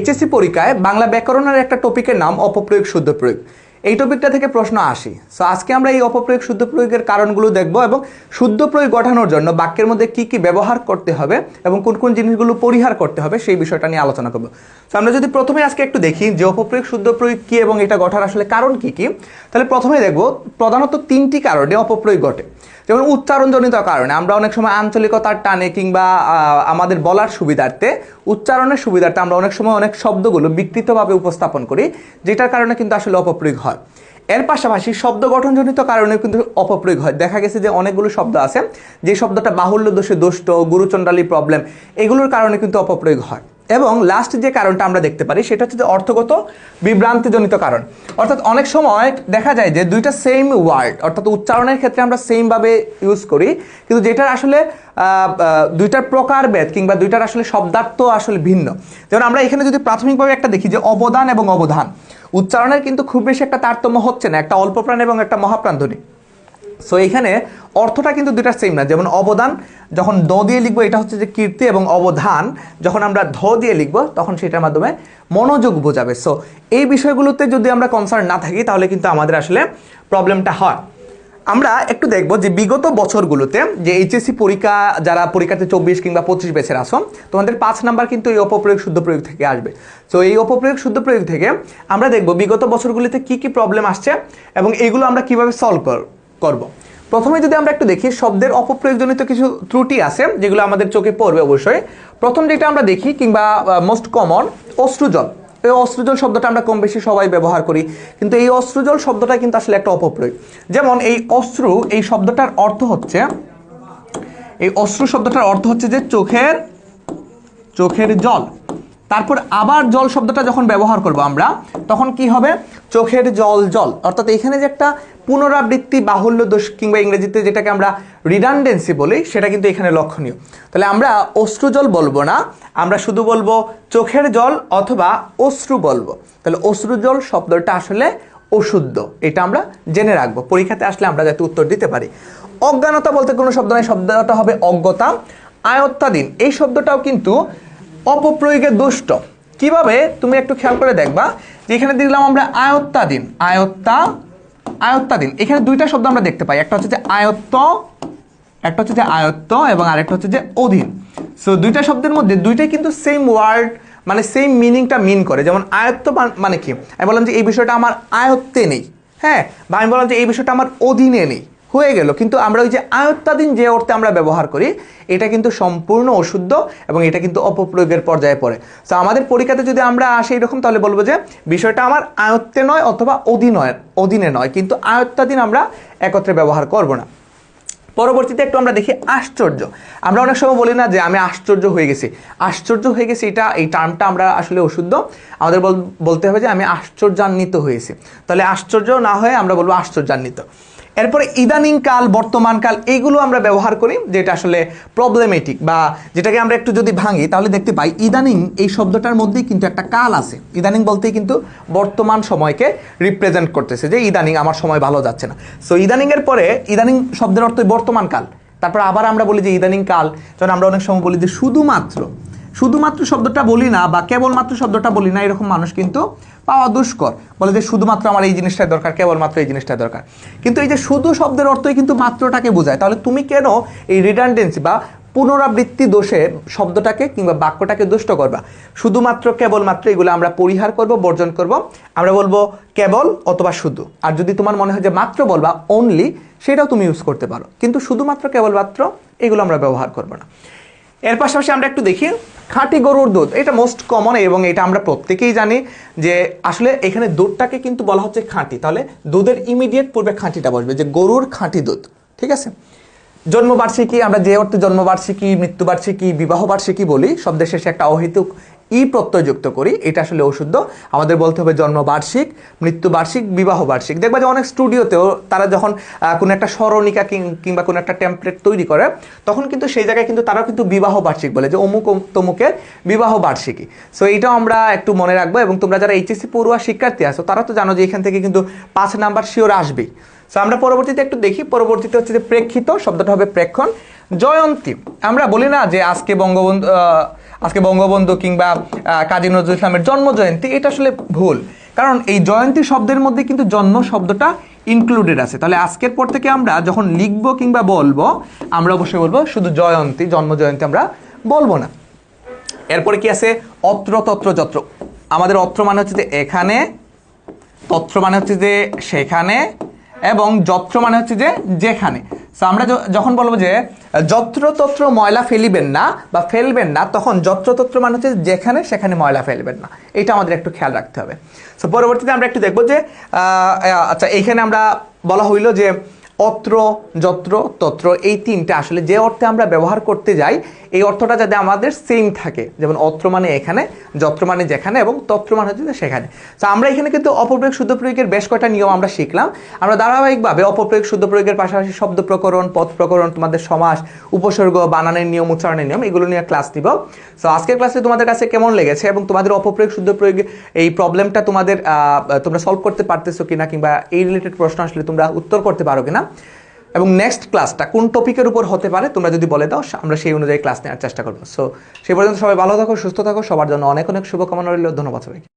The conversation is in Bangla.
এইচএসসি পরীক্ষায় বাংলা ব্যাকরণের একটা টপিকের নাম অপপ্রয়োগ, শুদ্ধ প্রয়োগ। এই টপিকটা থেকে প্রশ্ন আসে। সো আজকে আমরা এই অপপ্রয়োগ, শুদ্ধ প্রয়োগের কারণগুলো দেখব এবং শুদ্ধ প্রয়োগ গঠানোর জন্য বাক্যের মধ্যে কি কি ব্যবহার করতে হবে এবং কোন কোন জিনিসগুলো পরিহার করতে হবে সেই বিষয়টা নিয়ে আলোচনা করব। সো আমরা যদি প্রথমে আজকে একটু দেখি যে অপপ্রয়োগ, শুদ্ধ প্রয়োগ কি এবং এটা গঠার আসলে কারণ কি কি, তাহলে প্রথমে দেখব প্রধানত তিনটি কারণে অপপ্রয়োগ ঘটে। যেমন উচ্চারণজনিত কারণে, আমরা অনেক সময় আঞ্চলিকতার টানে কিংবা আমাদের বলার সুবিধার্থে উচ্চারণের সুবিধার্থে আমরা অনেক সময় অনেক শব্দগুলো বিকৃতভাবে উপস্থাপন করি, যেটার কারণে কিন্তু আসলে অপপ্রয়োগ হয়। এর পাশাপাশি শব্দ গঠনজনিত কারণে কিন্তু অপপ্রয়োগ হয়। দেখা গেছে যে অনেকগুলো শব্দ আছে, যে শব্দটা বাহুল্য দোষে দুষ্ট গুরুচণ্ডালী প্রবলেম এগুলোর কারণে কিন্তু অপপ্রয়োগ হয়। এবং লাস্ট যে কারণটা আমরা দেখতে পারি, সেটা হচ্ছে যে অর্থগত বিভ্রান্তিজনিত কারণ। অর্থাৎ অনেক সময় দেখা যায় যে দুইটা সেম ওয়ার্ড অর্থাৎ উচ্চারণের ক্ষেত্রে আমরা সেমভাবে ইউজ করি, কিন্তু যেটার আসলে দুইটার প্রকারভেদ কিংবা দুইটার আসলে শব্দার্থ আসলে ভিন্ন। যেমন আমরা এখানে যদি প্রাথমিকভাবে একটা দেখি যে অবদান এবং অবধান, উচ্চারণের কিন্তু খুব বেশি একটা তারতম্য হচ্ছে না, একটা অল্প প্রাণ এবং একটা মহাপ্রাণ ধ্বনি। সো এখানে অর্থটা কিন্তু দুইটা সেম না। যেমন অবদান, যখন দ দিয়ে লিখব, এটা হচ্ছে যে কীর্তি এবং অবধান। যখন আমরা ধ দিয়ে লিখব, তখন সেটার মাধ্যমে মনোযোগ বোঝাবে। সো এই বিষয়গুলোতে যদি আমরা কনসার্ন না থাকি, তাহলে কিন্তু আমাদের আসলে প্রবলেমটা হয়। আমরা একটু দেখব যে বিগত বছরগুলোতে যে এইচএসসি পরীক্ষা, যারা পরীক্ষাতে চব্বিশ কিংবা পঁচিশ বেছের আসো তোমাদের পাঁচ নাম্বার কিন্তু এই অপপ্রয়োগ, শুদ্ধ প্রয়োগ থেকে আসবে। সো এই অপপ্রয়োগ, শুদ্ধ প্রয়োগ থেকে আমরা দেখব বিগত বছরগুলিতে কি কি প্রবলেম আসছে এবং এইগুলো আমরা কীভাবে সলভ করব প্রথমে যদি আমরা একটু দেখি, শব্দের অপপ্রয়োগজনিত কিছু ত্রুটি আছে, যেগুলো আমাদের চোখে পড়বে অবশ্যই। প্রথম যেটা আমরা দেখি, কিংবা মোস্ট কমন অশ্রুজল। এই অস্ত্রজল শব্দটা আমরা কম বেশি সবাই ব্যবহার করি, কিন্তু এই অস্ত্রজল শব্দটা কিন্তু আসলে একটা অপপ্রয়োগ। যেমন, এই অশ্রু, এই শব্দটার অর্থ হচ্ছে, এই অশ্রু শব্দটার অর্থ হচ্ছে যে চোখের চোখের জল। তারপর আবার জল শব্দটা যখন ব্যবহার করব আমরা, তখন কি হবে? চোখের জল জল। অর্থাৎ এখানে যে একটা পুনরাবৃত্তি বাহুল্য দোষ কিংবা ইংরেজিতে যেটাকে আমরা রিডান্ডেন্সি বলি, সেটা কিন্তু এখানে লক্ষণীয়। তাহলে আমরা অশ্রু জল বলব না, আমরা শুধু বলব চোখের জল অথবা অশ্রু বলব। তাহলে অশ্রু জল শব্দটা আসলে অশুদ্ধ, এটা আমরা জেনে রাখব। পরীক্ষাতে আসলে আমরা যাতে উত্তর দিতে পারি। অজ্ঞানতা বলতে কোনো শব্দ নাই, শব্দটা হবে অজ্ঞতা। আয়ত্তাধীন, এই শব্দটাও কিন্তু অপপ্রয়োগে দুষ্ট। কীভাবে তুমি একটু খেয়াল করে দেখবা যে এখানে দিলাম আমরা আয়ত্তাধীন, আয়ত্তা, আয়ত্তাধীন। এখানে দুইটা শব্দ আমরা দেখতে পাই, একটা হচ্ছে যে আয়ত্ত, একটা হচ্ছে যে আয়ত্ত এবং আরেকটা হচ্ছে যে অধীন। সো দুইটা শব্দের মধ্যে দুইটাই কিন্তু সেম ওয়ার্ড মানে সেম মিনিংটা মিন করে। যেমন আয়ত্ত মানে কি? আমি বললাম যে এই বিষয়টা আমার আয়ত্তে নেই। হ্যাঁ? বা আমি বললাম যে এই বিষয়টা আমার অধীনে নেই। হয়ে গেল। কিন্তু আমরা ওই যে আয়ত্তাধীন যে অর্থে আমরা ব্যবহার করি, এটা কিন্তু সম্পূর্ণ অশুদ্ধ এবং এটা কিন্তু অপপ্রয়োগের পর্যায়ে পড়ে। তো আমাদের পরীক্ষাতে যদি আমরা আসি এরকম, তাহলে বলব যে বিষয়টা আমার আয়ত্তে নয় অথবা অধীনয় অধীনে নয়। কিন্তু আয়ত্তাধীন আমরা একত্রে ব্যবহার করব না। পরবর্তীতে একটু আমরা দেখি আশ্চর্য। আমরা অনেক সময় বলি না যে আমি আশ্চর্য হয়ে গেছি। আশ্চর্য হয়ে গেছি এটা, এই টার্মটা আমরা আসলে অশুদ্ধ। আমাদের বল- বলতে হবে যে আমি আশ্চর্যান্বিত হয়েছি। তাহলে আশ্চর্য না হয়ে আমরা বলব আশ্চর্যান্বিত। এরপরে ইদানিং কাল, বর্তমান কাল এইগুলো আমরা ব্যবহার করি যেটা আসলে প্রবলেমেটিক বা যেটাকে আমরা একটু যদি ভাঙি, তাহলে দেখতে পাই ইদানিং এই শব্দটার মধ্যেই কিন্তু একটা কাল আছে। ইদানিং বলতেই কিন্তু বর্তমান সময়কে রিপ্রেজেন্ট করতেছে যে ইদানিং আমার সময় ভালো যাচ্ছে না। সো ইদানিং এর পরে, ইদানিং শব্দের অর্থ বর্তমান কাল। তারপর আবার আমরা বলি যে ইদানিং কাল, যখন আমরা অনেক সময় বলি যে শুধুমাত্র শুধুমাত্র শব্দটা বলি না বা কেবলমাত্র শব্দটা বলি না, এরকম মানুষ কিন্তু পাওয়া দুষ্কর। বলে যে শুধুমাত্র আমার এই জিনিসটাই দরকার, কেবলমাত্র এই জিনিসটাই দরকার। কিন্তু এই যে শুধু শব্দের অর্থই কিন্তু মাত্রটাকে বোঝায়, তাহলে তুমি কেন এই রিডান্ডেন্সি বা পুনরাবৃত্তি দোষে শব্দটাকে কিংবা বাক্যটাকে দুষ্ট করবা? শুধুমাত্র, কেবলমাত্র এগুলো আমরা পরিহার করব, বর্জন করব। আমরা বলব কেবল অথবা শুধু। আর যদি তোমার মনে হয় যে মাত্র বলবা অনলি সেটাও তুমি ইউজ করতে পারো। কিন্তু শুধুমাত্র, কেবলমাত্র এগুলো আমরা ব্যবহার করব না। এর পাশাপাশি আমরা একটু দেখি খাঁটি গরুর দুধ, এটা মোস্ট কমন এবং এটা আমরা প্রত্যেকেই জানি যে আসলে এখানে দুধটাকে কিন্তু বলা হচ্ছে খাঁটি। তাহলে দুধের ইমিডিয়েট পূর্বে খাঁটিটা বসবে, যে গরুর খাঁটি দুধ, ঠিক আছে? জন্মবার্ষিকী, আমরা যে অর্থে জন্মবার্ষিকী, মৃত্যুবার্ষিকী, বিবাহবার্ষিকী বলি, শব্দের শেষে একটা অহেতুক ই প্রত্যয় যুক্ত করি, এটা আসলে অশুদ্ধ আমাদের বলতে হবে জন্মবার্ষিক মৃত্যুবার্ষিক বিবাহ বার্ষিক। দেখবা যে অনেক স্টুডিওতেও তারা যখন কোনো একটা স্মরণিকা কিংবা কোনো একটা টেমপ্লেট তৈরি করে, তখন কিন্তু সেই জায়গায় কিন্তু তারাও কিন্তু বিবাহ বার্ষিক বলে যে অমুক তমুকের বিবাহ বার্ষিকী। সো এইটাও আমরা একটু মনে রাখব এবং তোমরা যারা এইচএসসি পড়ুয়া শিক্ষার্থী আছো, তারা তো জানো যে এখান থেকে কিন্তু পাঁচ নাম্বার শিওর আসবেই। সো আমরা পরবর্তীতে একটু দেখি, পরবর্তীতে হচ্ছে যে প্রেক্ষিত, শব্দটা হবে প্রেক্ষণ জয়ন্তী আমরা বলি না যে আজকে বঙ্গবন্ধু আজকে বঙ্গবন্ধু কিংবা কাজী নজরুল ইসলামের জন্ম জয়ন্তী এটা আসলে ভুল। কারণ এই জয়ন্তী শব্দের মধ্যে কিন্তু জন্ম শব্দটা ইনক্লুডেড আছে। তাহলে আজকের পর থেকে আমরা যখন লিখব কিংবা বলব, আমরা অবশ্যই বলব শুধু জয়ন্তী জন্ম জয়ন্তী আমরা বলব না। এরপরে কি আছে? অত্র তত্র যত্র। আমাদের অত্র মানে হচ্ছে যে এখানে, তত্র মানে হচ্ছে যে সেখানে, এবং যত্র মানে হচ্ছে যে যেখানে। So, আমরা যখন বলব যে যত্র তত্র ময়লা ফেলিবেন না বা ফেলবেন না, তখন যত্রতত্র মানে হচ্ছে যেখানে সেখানে ময়লা ফেলবেন না। এটা আমাদের একটু খেয়াল রাখতে হবে। সো পরবর্তীতে আমরা একটু দেখব যে আচ্ছা এইখানে আমরা বলা হইল যে অত্র, যত্র, তত্র, এই তিনটা আসলে যে অর্থে আমরা ব্যবহার করতে যাই, এই অর্থটা যাতে আমাদের সেম থাকে। যেমন অত্র মানে এখানে, যত্র মানে যেখানে এবং তত্র মানে হচ্ছে সেখানে। তো আমরা এখানে কিন্তু অপপ্রয়োগ শুদ্ধ প্রয়োগের বেশ কয়টা নিয়ম আমরা শিখলাম। আমরা ধারাবাহিকভাবে অপপ্রয়োগ শুদ্ধ প্রয়োগের পাশাপাশি শব্দ প্রকরণ, পথ প্রকরণ, তোমাদের সমাস, উপসর্গ, বানানের নিয়ম, উচ্চারণের নিয়ম, এগুলো নিয়ে ক্লাস নিব। সো আজকের ক্লাসে তোমাদের কাছে কেমন লেগেছে এবং তোমাদের অপপ্রয়োগ শুদ্ধ প্রয়োগ, এই প্রবলেমটা তোমাদের তোমরা সলভ করতে পারতেছো কিনা কিংবা এই রিলেটেড প্রশ্ন আসলে তোমরা উত্তর করতে পারো কিনা? এবং নেক্সট ক্লাসটা কোন টপিকের উপর হতে পারে, তোমরা যদি বলে দাও আমরা সেই অনুযায়ী ক্লাস নেওয়ার চেষ্টা করব। সো সেই পর্যন্ত সবাই ভালো থাকো, সুস্থ থাকো, সবার জন্য অনেক অনেক শুভকামনা রইল, ধন্যবাদ সবাইকে।